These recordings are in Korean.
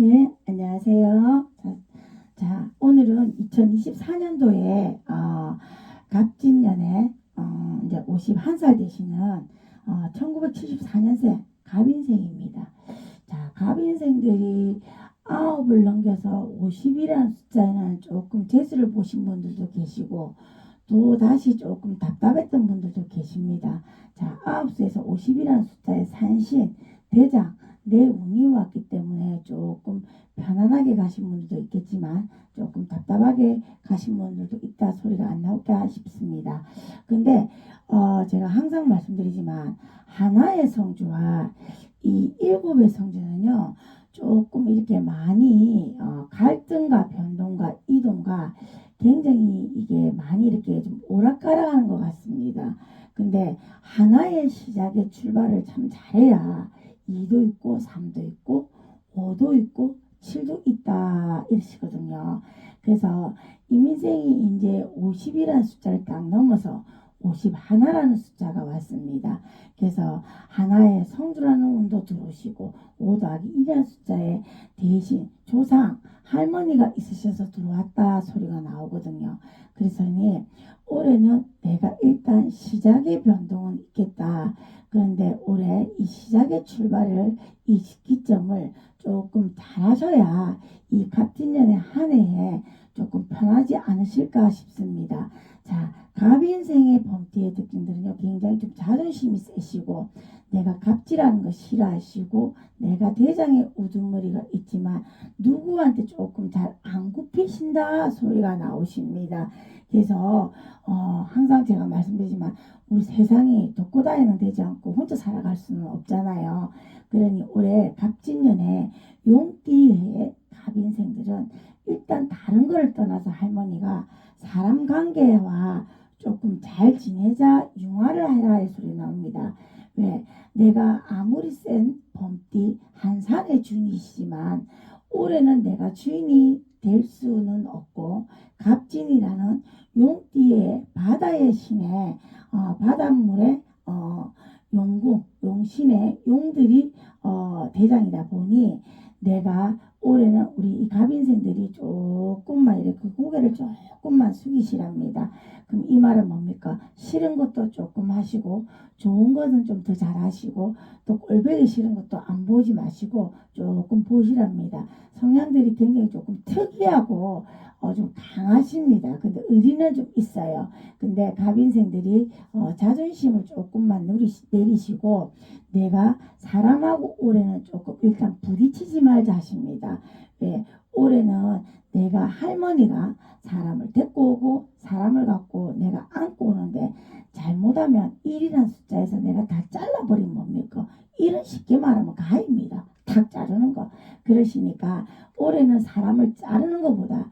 네, 안녕하세요. 자, 자, 오늘은 2024년도에 어, 갑진년에 어, 이제 51살 되시는 어, 1974년생 갑인생입니다. 자, 갑인생들이 아홉을 넘겨서 50이라는 숫자에는 조금 재수를 보신 분들도 계시고 또 다시 조금 답답했던 분들도 계십니다. 자, 아홉수에서 50이라는 숫자에 산신, 대장, 내 운이 왔기 때문에 조금 편안하게 가신 분들도 있겠지만 조금 답답하게 가신 분들도 있다 소리가 안 나올까 싶습니다. 근데 어 제가 항상 말씀드리지만 하나의 성주와 이 일곱의 성주는요 조금 이렇게 많이 어 갈등과 변동과 이동과 굉장히 이게 많이 이렇게 좀 오락가락하는 것 같습니다. 근데 하나의 시작의 출발을 참 잘해야 2도 있고 3도 있고 5도 있고 7도 있다 이러시거든요. 그래서 이민생이 이제 50이라는 숫자를 딱 넘어서 51라는 숫자가 왔습니다. 그래서 하나의 성주라는 운도 들어오시고 5 더하기 1이라는 숫자에 대신 조상 할머니가 있으셔서 들어왔다 소리가 나오거든요. 그래서니 올해는 내가 일단 시작의 변동은 있겠다. 그런데 올해 이 시작의 출발을 이 시기점을 조금 잘 하셔야 이 갑진년의 한 해에 조금 편하지 않으실까 싶습니다. 자, 갑인생의 범띠의 특징들은요, 굉장히 좀 자존심이 세시고, 내가 갑질하는 거 싫어하시고, 내가 대장에 우두머리가 있지만, 누구한테 조금 잘 안 굽히신다 소리가 나오십니다. 그래서, 어, 항상 제가 말씀드리지만, 우리 세상이 돕고 다니는 되지 않고 혼자 살아갈 수는 없잖아요. 그러니 올해 갑진년에 용띠의 갑인생들은 일단 다른 거를 떠나서 할머니가 사람 관계와 조금 잘 지내자 융화를 해라의 소리 나옵니다. 왜? 내가 아무리 센 범띠 한산의 주인이시지만 올해는 내가 주인이 될 수는 없고 갑진이라는 용띠의 바다의 신에 어, 바닷물에 어, 용궁 용신의 용들이 어, 대장이다 보니 내가 올해는 우리 이 갑인생들이 조금만 이렇게 고개를 조금만 숙이시랍니다. 그럼 이 말은 뭡니까? 싫은 것도 조금 하시고 좋은 것은 좀 더 잘하시고 또 꼴보기 싫은 것도 안 보지 마시고 조금 보시랍니다. 성향들이 굉장히 조금 특이하고 어, 좀 강하십니다. 근데 의리는 좀 있어요. 근데 갑인생들이 어, 자존심을 조금만 내리시고 내가 사람하고 올해는 조금 일단 부딪히지 말자 하십니다. 왜? 올해는 내가 할머니가 사람을 데리고 오고 사람을 갖고 내가 안고 오는데 잘못하면 1이라는 숫자에서 내가 다 잘라버리면 뭡니까? 1은 쉽게 말하면 가입니다. 탁 자르는 거. 그러시니까 올해는 사람을 자르는 것보다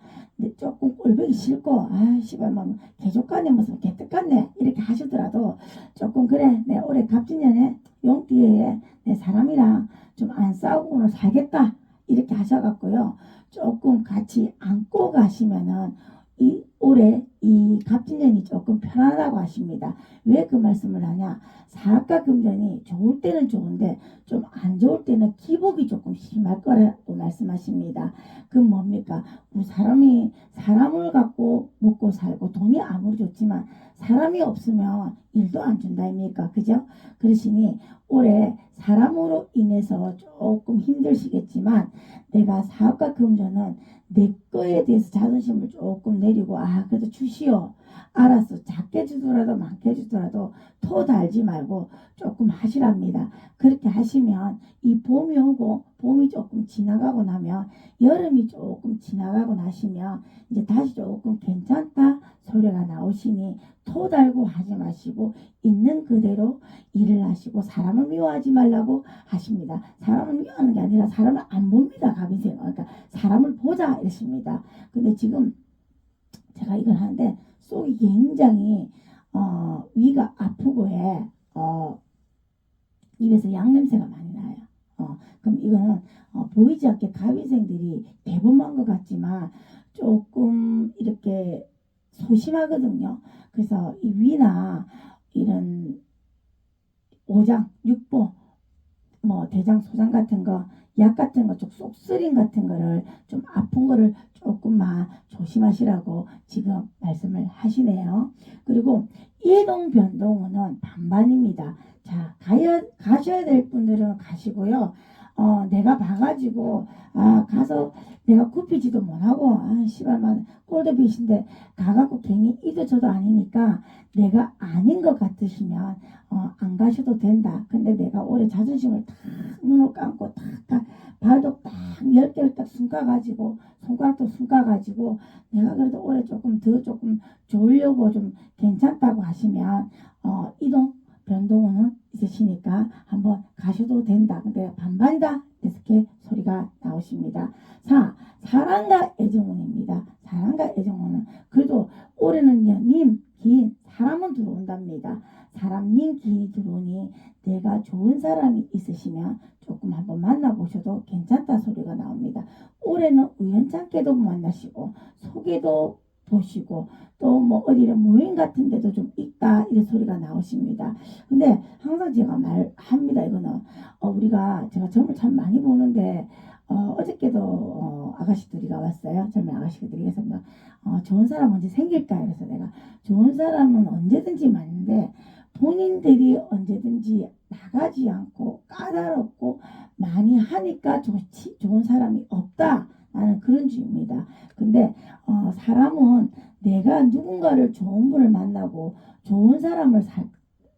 꼴보기 싫고 아 씨발 뭐 개족간에 무슨 개떡 같네. 이렇게 하시더라도 조금 그래. 내 올해 갑진년에 용띠에 내 사람이랑 좀 안 싸우고 오늘 살겠다. 이렇게 하셔갖고요. 조금 같이 안고 가시면은 이 올해 이 갑진년이 조금 편하다고 하십니다. 왜 그 말씀을 하냐? 사학과 금전이 좋을 때는 좋은데 좀 안 좋을 때는 기복이 조금 심할 거라고 말씀하십니다. 그 뭡니까? 우리 사람이 사람을 갖고 먹고 살고 돈이 아무리 좋지만 사람이 없으면 일도 안 준다입니까? 그죠? 그러시니 올해 사람으로 인해서 조금 힘드시겠지만 내가 사업과 금전은 내 거에 대해서 자존심을 조금 내리고 아 그래도 주시오 알았어 작게 주더라도 많게 주더라도 토 달지 말고 조금 하시랍니다 그렇게 하시면 이 봄이 오고 봄이 조금 지나가고 나면 여름이 조금 지나가고 나시면 이제 다시 조금 괜찮다 소리가 나오시니 토 달고 하지 마시고 있는 그대로 일을 하시고 사람을 미워하지 말라고 하십니다. 사람을 미워하는 게 아니라 사람을 안 봅니다. 갑인생. 그러니까 사람을 보자 이러십니다. 근데 지금 제가 이걸 하는데 속이 굉장히 어, 위가 아프고 해. 어, 입에서 양냄새가 많이 나요. 어, 그럼 이거는 어, 보이지 않게 가위생들이 대범한 것 같지만 조금 이렇게 소심하거든요. 그래서 이 위나 이런 오장, 육보 뭐 대장 소장 같은 거, 약 같은 거, 좀 쏙쓰림 같은 거를 좀 아픈 거를 조금만 조심하시라고 지금 말씀을 하시네요. 그리고 이동 변동은 반반입니다. 자, 가야, 가셔야 될 분들은 가시고요. 어, 내가 봐가지고, 아, 가서 내가 굽히지도 못하고, 아, 씨발만 꼴도빛인데, 가갖고 괜히 이도 저도 아니니까, 내가 아닌 것 같으시면, 어, 안 가셔도 된다. 근데 내가 올해 자존심을 탁 눈을 감고 탁, 탁 발도 딱 열 개를 딱 숨가가지고 손가락도 숨가가지고 내가 그래도 올해 조금 더 조금 좋으려고 좀 괜찮다고 하시면 어, 이동 변동은 있으시니까 한번 가셔도 된다. 근데 반반이다. 이렇게 소리가 나오십니다. 자, 사랑과 애정운입니다. 사랑과 애정운은 그래도 올해는요, 님, 긴 사람은 들어온답니다. 사람 님 기인이 들어오니 내가 좋은 사람이 있으시면 조금 한번 만나보셔도 괜찮다 소리가 나옵니다. 올해는 우연찮게도 만나시고 소개도 보시고 또 뭐 어디를 모임 같은 데도 좀 있다 이런 소리가 나오십니다. 근데 항상 제가 말합니다. 이거는 어, 우리가 제가 점을 참 많이 보는데 어, 어저께도 어, 아가씨들이가 왔어요. 젊은 아가씨들이 그래서 뭐, 어, 좋은 사람 언제 생길까 그래서 내가 좋은 사람은 언제든지 맞는데 본인들이 언제든지 나가지 않고 까다롭고 많이 하니까 좋지 좋은 사람이 없다. 나는 그런 주의입니다. 근데 어, 사람은 내가 누군가를 좋은 분을 만나고 좋은 사람을 사,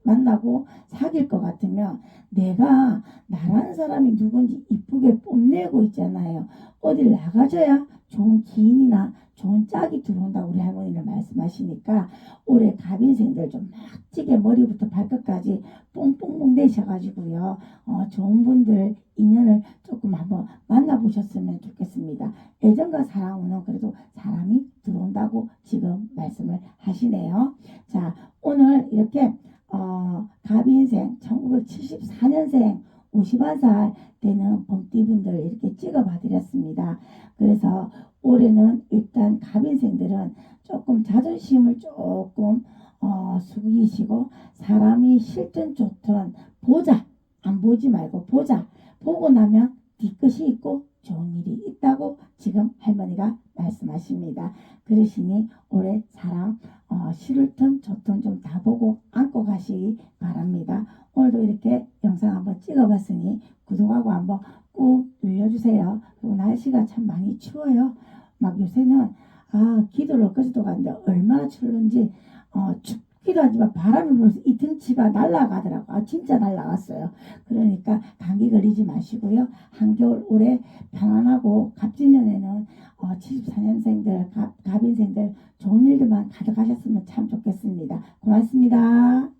만나고 사귈 것 같으면 내가 나라는 사람이 누군지 이쁘게 뽐내고 있잖아요. 어딜 나가줘야 좋은 기인이나 좋은 짝이 들어온다고 우리 할머니는 말씀하시니까 올해 갑인생들 좀 멋지게 머리부터 발끝까지 뽕뽕뽕 내셔가지고요. 어, 좋은 분들 인연을 조금 한번 만나보셨으면 좋겠습니다. 애정과 사랑은 그래도 사람이 들어온다고 지금 말씀을 하시네요. 자, 오늘 이렇게 어, 갑인생 1974년생 51살 되는 범띠분들 이렇게 찍어 봐 드렸습니다. 그래서 올해는 일단 갑인생들은 조금 자존심을 조금 어, 숙이시고 사람이 싫든 좋든 보자 안 보지 말고 보자 보고 나면 뒤끝이 있고 좋은 일이 있다고 지금 할머니가 말씀하십니다. 그러시니 올해 사람 어, 싫든 좋든 좀 다 보고 안고 가시기 바랍니다. 오늘도 이렇게 영상 한번 찍어봤으니 구독하고 한번 꾹 눌러주세요. 그리고 날씨가 참 많이 추워요. 막 요새는 아 기도를 엊그제도 갔는데 얼마나 추운지 어, 춥 기도 하지만 바람이 불어서 이 등치가 날아가더라고. 아 진짜 날아갔어요. 그러니까 감기 걸리지 마시고요. 한겨울 올해 편안하고 갑진년에는 어, 74년생들 갑, 갑인생들 좋은 일들만 가득하셨으면 참 좋겠습니다. 고맙습니다.